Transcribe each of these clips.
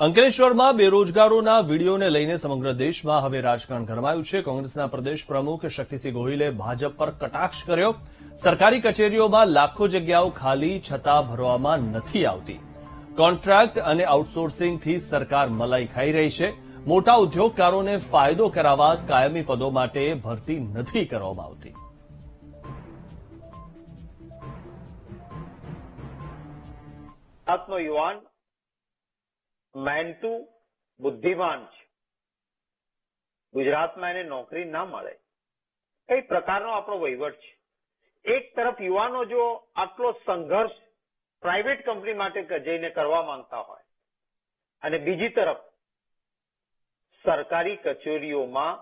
અંકલેશ્વરમાં બેરોજગારોના વીડિયોને લઈને સમગ્ર દેશમાં હવે રાજકારણ ગરમાયું છે. કોંગ્રેસના પ્રદેશ પ્રમુખ શક્તિસિંહ ગોહિલે ભાજપ પર કટાક્ષ કર્યો. સરકારી કચેરીઓમાં લાખો જગ્યાઓ ખાલી, છતાં ભરવામાં નથી આવતી. કોન્ટ્રાક્ટ અને આઉટસોર્સિંગથી સરકાર મલાઈ ખાઈ રહી છે. મોટા ઉદ્યોગકારોને ફાયદો કરાવવા કાયમી પદો માટે ભરતી નથી કરવામાં આવતી. યુવાન મહેનતુ બુદ્ધિમાન છે ગુજરાતમાં એને નોકરી ના મળે કઈ પ્રકારનો આપણો વહીવટ છે એક તરફ યુવાનો જો આટલો સંઘર્ષ પ્રાઇવેટ કંપની માટે જઈને કરવા માંગતા હોય અને બીજી તરફ સરકારી કચેરીઓમાં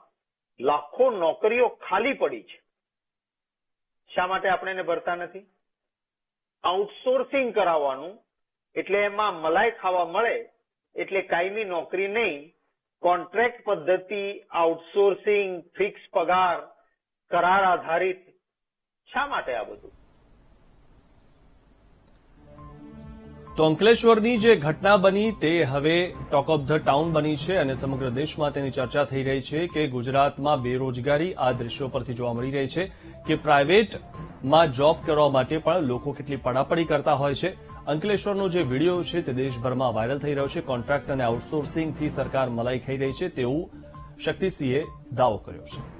લાખો નોકરીઓ ખાલી પડી છે શા માટે આપણે એને ભરતા નથી આઉટસોર્સિંગ કરાવવાનું એટલે એમાં મલાઈ ખાવા મળે એટલે કાયમી નોકરી નહીં, કોન્ટ્રાક્ટ પદ્ધતિ, આઉટસોર્સિંગ, ફિક્સ પગાર, કરાર આધારિત. શા માટે આ બધું? તો અંકલેશ્વરની જે ઘટના બની તે હવે ટોક ઓફ ધ ટાઉન બની છે અને સમગ્ર દેશમાં તેની ચર્ચા થઈ રહી છે કે ગુજરાતમાં બેરોજગારી આ દ્રશ્યો પરથી જોવા મળી રહી છે કે પ્રાઇવેટમાં જોબ કરવા માટે પણ લોકો કેટલી પડાપડી કરતા હોય છે. અંકલેશ્વરનો જે વીડિયો છે તે દેશભરમાં વાયરલ થઈ રહ્યો છે. કોન્ટ્રાક્ટ અને આઉટસોર્સિંગથી સરકાર મલાઈ ખાઈ રહી છે. તેવું શક્તિસિંહે દાવો કર્યો છે.